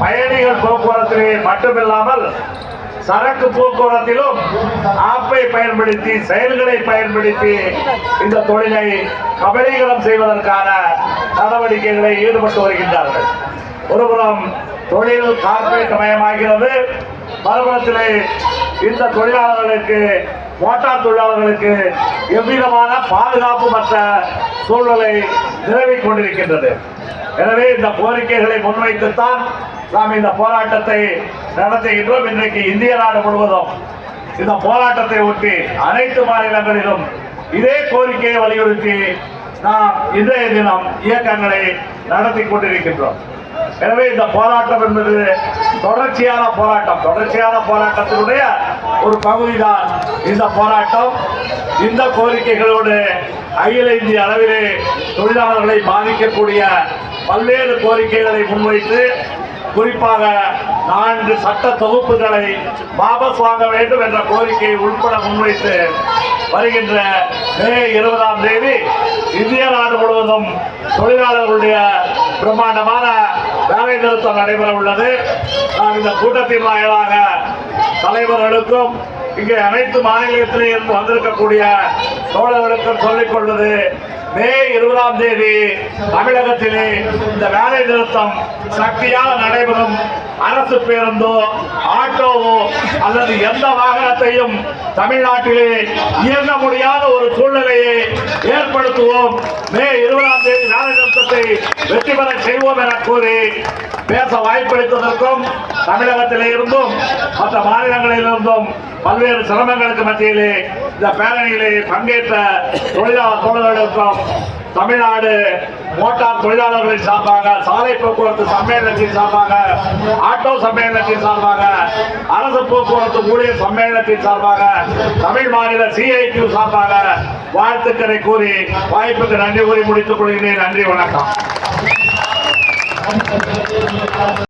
பயணிகள் போக்குவரத்திலே மட்டுமில்லாமல் சரக்கு போக்குவரத்திலும் ஆப்பை பயன்படுத்தி செயல்களை பயன்படுத்தி இந்த தொழிலை கபலீகரம் செய்வதற்கான நடவடிக்கைகளை ஈடுபட்டு வருகின்றார்கள். ஒருபுறம் தொழில் கார்பரேட் மயமாகிறது. மறுபுறத்திலே இந்த தொழிலாளர்களுக்கு மோட்டார் தொழிலாளர்களுக்கு எவ்விதமான பாதுகாப்பு மற்ற சூழ்நிலை நிலவிக் கொண்டிருக்கின்றது. எனவே இந்த கோரிக்கைகளை முன்வைத்துத்தான் நாம் இந்த போராட்டத்தை நடத்துகின்றோம். இன்றைக்கு இந்திய நாடு முழுவதும் இந்த போராட்டத்தை ஒட்டி அனைத்து மாநிலங்களிலும் இதே கோரிக்கையை வலியுறுத்தி நாம் இன்றைய தினம் இயக்கங்களை நடத்தி கொண்டிருக்கின்றோம். எனவே இந்த போராட்டம் என்பது தொடர்ச்சியான போராட்டம் தொடர்ச்சியான போராட்டத்தினுடைய ஒரு பகுதிதான் இந்த போராட்டம். இந்த கோரிக்கைகளோடு அகில இந்திய அளவிலே தொழிலாளர்களை பாதிக்கக்கூடிய பல்வேறு கோரிக்கைகளை முன்வைத்து குறிப்பாக நான்கு சட்ட தொகுப்புகளை வாபஸ் வாங்க வேண்டும் என்ற கோரிக்கையை உள்பட முன்வைத்து வருகின்ற மே இருபதாம் தேதி இந்திய நாடு முழுவதும் தொழிலாளர்களுடைய பிரம்மாண்டமான வேலை நடைபெற உள்ளது. நான் இந்த கூட்டத்தின் வாயிலாக தலைவர்களுக்கும் இங்கே அனைத்து மாநிலத்திலே இருந்து வந்திருக்கக்கூடிய தோழர்களுக்கும் சொல்லிக் கொள்வது மே இருபதாம் தேதி தமிழகத்திலே இந்த வேலை நிறுத்தம் சக்தியாக நடைபெறும் அரசு பேருந்தோ ஆட்டோவோ அல்லது எந்த வாகனத்தையும் தமிழ்நாட்டிலே இயங்க முடியாத ஒரு சூழ்நிலையை ஏற்படுத்துவோம். மே இருபதாம் தேதி வேலை நிறுத்தத்தை வெற்றி பெற செய்வோம் என கூறி பேச வாய்ப்பளித்ததற்கும் தமிழகத்திலே இருந்தும் மற்ற மாநிலங்களில் இருந்தும் பல்வேறு சிரமங்களுக்கு மத்தியிலே இந்த பேரணியிலே பங்கேற்ற தொழிலாளர் தோழர்களுக்கும் தமிழ்நாடு மோட்டார் தொழிலாளர்களின் சார்பாக சாலை போக்குவரத்து சம்மேளனத்தின் சார்பாக ஆட்டோ சம்மேளனத்தின் சார்பாக அரசு போக்குவரத்து ஊழியர் சம்மேளனத்தின் சார்பாக தமிழ் மாநில சிஐடியூ சார்பாக வாழ்த்துக்களை கூறி வாய்ப்புக்கு நன்றி கூறி முடித்துக் கொள்கிறேன். நன்றி வணக்கம்.